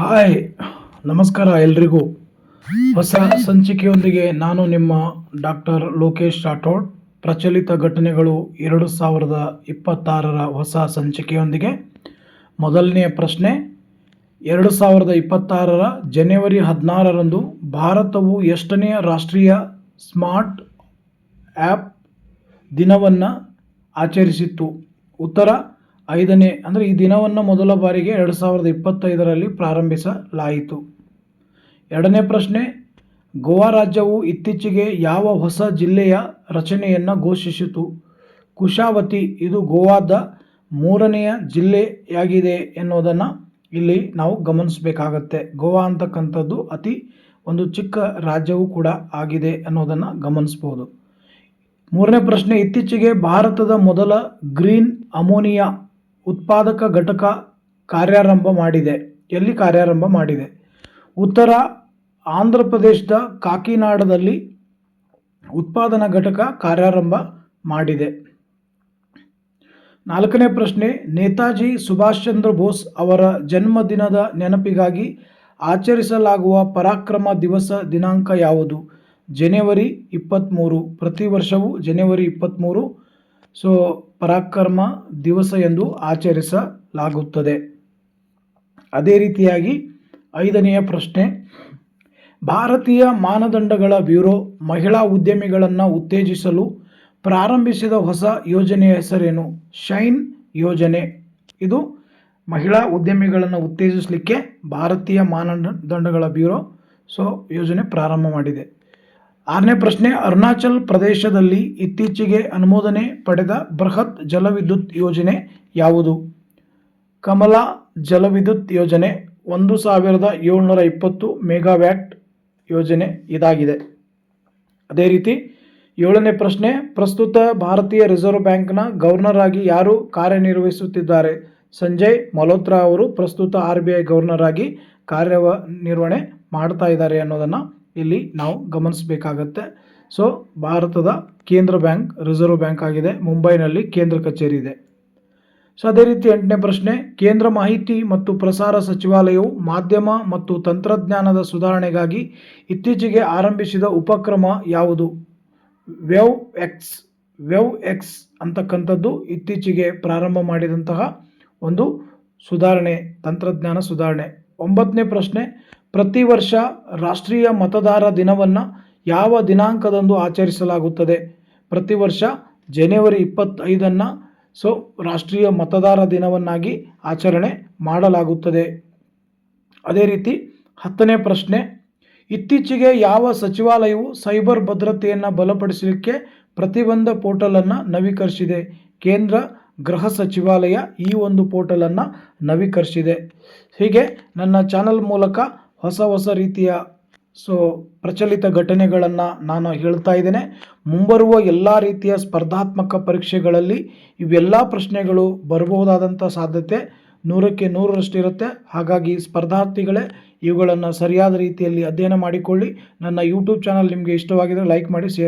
Hi, ನಮಸ್ಕಾರ ಎಲ್ರಿಗೂ. ಹೊಸ ಸಂಚಿಕೆಯೊಂದಿಗೆ ನಾನು ನಿಮ್ಮ ಡಾಕ್ಟರ್ ಲೋಕೇಶ್ ರಾಠೋಡ್. ಪ್ರಚಲಿತ ಘಟನೆಗಳು ಎರಡು ಸಾವಿರದ ಇಪ್ಪತ್ತಾರರ ಹೊಸ ಸಂಚಿಕೆಯೊಂದಿಗೆ. ಮೊದಲನೆಯ ಪ್ರಶ್ನೆ, ಎರಡು ಸಾವಿರದ ಇಪ್ಪತ್ತಾರರ ಜನವರಿ ಹದಿನಾರರಂದು ಭಾರತವು ಎಷ್ಟನೆಯ ರಾಷ್ಟ್ರೀಯ ಸ್ಮಾರ್ಟ್ ಆ್ಯಪ್ ದಿನವನ್ನು ಆಚರಿಸಿತ್ತು? ಉತ್ತರ ಐದನೇ, ಅಂದರೆ ಈ ದಿನವನ್ನು ಮೊದಲ ಬಾರಿಗೆ ಎರಡು ಸಾವಿರದ ಇಪ್ಪತ್ತೈದರಲ್ಲಿ ಪ್ರಾರಂಭಿಸಲಾಯಿತು. ಎರಡನೇ ಪ್ರಶ್ನೆ, ಗೋವಾ ರಾಜ್ಯವು ಇತ್ತೀಚೆಗೆ ಯಾವ ಹೊಸ ಜಿಲ್ಲೆಯ ರಚನೆಯನ್ನು ಘೋಷಿಸಿತು? ಕುಶಾವತಿ, ಇದು ಗೋವಾದ ಮೂರನೆಯ ಜಿಲ್ಲೆಯಾಗಿದೆ ಎನ್ನುವುದನ್ನು ಇಲ್ಲಿ ನಾವು ಗಮನಿಸಬೇಕಾಗತ್ತೆ. ಗೋವಾ ಅಂತಕ್ಕಂಥದ್ದು ಅತಿ ಒಂದು ಚಿಕ್ಕ ರಾಜ್ಯವೂ ಕೂಡ ಆಗಿದೆ ಅನ್ನೋದನ್ನು ಗಮನಿಸ್ಬೋದು. ಮೂರನೇ ಪ್ರಶ್ನೆ, ಇತ್ತೀಚೆಗೆ ಭಾರತದ ಮೊದಲ ಗ್ರೀನ್ ಅಮೋನಿಯಾ ಉತ್ಪಾದಕ ಘಟಕ ಕಾರ್ಯಾರಂಭ ಮಾಡಿದೆ. ಎಲ್ಲಿ ಕಾರ್ಯಾರಂಭ ಮಾಡಿದೆ? ಉತ್ತರ ಆಂಧ್ರ ಪ್ರದೇಶದ ಕಾಕಿನಾಡದಲ್ಲಿ ಉತ್ಪಾದನಾ ಘಟಕ ಕಾರ್ಯಾರಂಭ ಮಾಡಿದೆ. ನಾಲ್ಕನೇ ಪ್ರಶ್ನೆ, ನೇತಾಜಿ ಸುಭಾಷ್ ಚಂದ್ರ ಬೋಸ್ ಅವರ ಜನ್ಮದಿನದ ನೆನಪಿಗಾಗಿ ಆಚರಿಸಲಾಗುವ ಪರಾಕ್ರಮ ದಿವಸ ದಿನಾಂಕ ಯಾವುದು? ಜನವರಿ ಇಪ್ಪತ್ತ್ಮೂರು ಪ್ರತಿ ವರ್ಷವೂ ಜನವರಿ ಇಪ್ಪತ್ತ್ಮೂರು ಸೊ ಪರಾಕ್ರಮ ದಿವಸ ಎಂದು ಆಚರಿಸಲಾಗುತ್ತದೆ. ಅದೇ ರೀತಿಯಾಗಿ ಐದನೆಯ ಪ್ರಶ್ನೆ, ಭಾರತೀಯ ಮಾನದಂಡಗಳ ಬ್ಯೂರೋ ಮಹಿಳಾ ಉದ್ಯಮಿಗಳನ್ನು ಉತ್ತೇಜಿಸಲು ಪ್ರಾರಂಭಿಸಿದ ಹೊಸ ಯೋಜನೆಯ ಹೆಸರೇನು? ಶೈನ್ ಯೋಜನೆ. ಇದು ಮಹಿಳಾ ಉದ್ಯಮಿಗಳನ್ನು ಉತ್ತೇಜಿಸಲಿಕ್ಕೆ ಭಾರತೀಯ ಮಾನದಂಡಗಳ ಬ್ಯೂರೋ ಸೊ ಯೋಜನೆ ಪ್ರಾರಂಭ ಮಾಡಿದೆ. ಆರನೇ ಪ್ರಶ್ನೆ, ಅರುಣಾಚಲ್ ಪ್ರದೇಶದಲ್ಲಿ ಇತ್ತೀಚೆಗೆ ಅನುಮೋದನೆ ಪಡೆದ ಬೃಹತ್ ಜಲವಿದ್ಯುತ್ ಯೋಜನೆ ಯಾವುದು? ಕಮಲಾ ಜಲವಿದ್ಯುತ್ ಯೋಜನೆ, ಒಂದು ಸಾವಿರದ ಏಳ್ನೂರ ಇಪ್ಪತ್ತು ಮೆಗಾವ್ಯಾಟ್ ಯೋಜನೆ ಇದಾಗಿದೆ. ಅದೇ ರೀತಿ, ಏಳನೇ ಪ್ರಶ್ನೆ, ಪ್ರಸ್ತುತ ಭಾರತೀಯ ರಿಸರ್ವ್ ಬ್ಯಾಂಕ್ನ ಗವರ್ನರ್ ಆಗಿ ಯಾರು ಕಾರ್ಯನಿರ್ವಹಿಸುತ್ತಿದ್ದಾರೆ? ಸಂಜಯ್ ಮಲ್ಹೋತ್ರಾ ಅವರು ಪ್ರಸ್ತುತ ಆರ್ ಬಿ ಐ ಗವರ್ನರ್ ಆಗಿ ಕಾರ್ಯನಿರ್ವಹಣೆ ಮಾಡ್ತಾ ಇದ್ದಾರೆ ಅನ್ನೋದನ್ನು ಇಲ್ಲಿ ನಾವು ಗಮನಿಸಬೇಕಾಗತ್ತೆ. ಸೊ ಭಾರತದ ಕೇಂದ್ರ ಬ್ಯಾಂಕ್, ರಿಸರ್ವ್ ಬ್ಯಾಂಕ್ ಆಗಿದೆ. ಮುಂಬೈನಲ್ಲಿ ಕೇಂದ್ರ ಕಚೇರಿ ಇದೆ. ಸೊ ಅದೇ ರೀತಿ ಎಂಟನೇ ಪ್ರಶ್ನೆ, ಕೇಂದ್ರ ಮಾಹಿತಿ ಮತ್ತು ಪ್ರಸಾರ ಸಚಿವಾಲಯವು ಮಾಧ್ಯಮ ಮತ್ತು ತಂತ್ರಜ್ಞಾನದ ಸುಧಾರಣೆಗಾಗಿ ಇತ್ತೀಚೆಗೆ ಆರಂಭಿಸಿದ ಉಪಕ್ರಮ ಯಾವುದು? ವೆವ್ ಎಕ್ಸ್ ವೆವ್ ಎಕ್ಸ್ ಅಂತಕ್ಕಂಥದ್ದು ಇತ್ತೀಚೆಗೆ ಪ್ರಾರಂಭ ಮಾಡಿದಂತಹ ಒಂದು ಸುಧಾರಣೆ, ತಂತ್ರಜ್ಞಾನ ಸುಧಾರಣೆ. ಒಂಬತ್ತನೇ ಪ್ರಶ್ನೆ ಪ್ರತಿ ವರ್ಷ ರಾಷ್ಟ್ರೀಯ ಮತದಾರ ದಿನವನ್ನು ಯಾವ ದಿನಾಂಕದಂದು ಆಚರಿಸಲಾಗುತ್ತದೆ? ಪ್ರತಿ ವರ್ಷ ಜನವರಿ ಇಪ್ಪತ್ತೈದನ್ನು ಸೊ ರಾಷ್ಟ್ರೀಯ ಮತದಾರ ದಿನವನ್ನಾಗಿ ಆಚರಣೆ ಮಾಡಲಾಗುತ್ತದೆ. ಅದೇ ರೀತಿ ಹತ್ತನೇ ಪ್ರಶ್ನೆ, ಇತ್ತೀಚೆಗೆ ಯಾವ ಸಚಿವಾಲಯವು ಸೈಬರ್ ಭದ್ರತೆಯನ್ನು ಬಲಪಡಿಸಲಿಕ್ಕೆ ಪ್ರತಿಬಂಧ ಪೋರ್ಟಲನ್ನು ನವೀಕರಿಸಿದೆ? ಕೇಂದ್ರ ಗೃಹ ಸಚಿವಾಲಯ ಈ ಒಂದು ಪೋರ್ಟಲನ್ನು ನವೀಕರಿಸಿದೆ. ಹೀಗೆ ನನ್ನ ಚಾನಲ್ ಮೂಲಕ ಹೊಸ ಹೊಸ ರೀತಿಯ, ಸೊ, ಪ್ರಚಲಿತ ಘಟನೆಗಳನ್ನು ನಾನು ಹೇಳ್ತಾ ಇದ್ದೇನೆ. ಮುಂಬರುವ ಎಲ್ಲ ರೀತಿಯ ಸ್ಪರ್ಧಾತ್ಮಕ ಪರೀಕ್ಷೆಗಳಲ್ಲಿ ಇವೆಲ್ಲ ಪ್ರಶ್ನೆಗಳು ಬರಬಹುದಾದಂಥ ಸಾಧ್ಯತೆ ನೂರಕ್ಕೆ ನೂರರಷ್ಟು ಇರುತ್ತೆ ಹಾಗಾಗಿ ಸ್ಪರ್ಧಾರ್ಥಿಗಳೇ, ಇವುಗಳನ್ನು ಸರಿಯಾದ ರೀತಿಯಲ್ಲಿ ಅಧ್ಯಯನ ಮಾಡಿಕೊಳ್ಳಿ. ನನ್ನ ಯೂಟ್ಯೂಬ್ ಚಾನಲ್ ನಿಮಗೆ ಇಷ್ಟವಾಗಿದ್ದರೆ ಲೈಕ್ ಮಾಡಿ, ಶೇರ್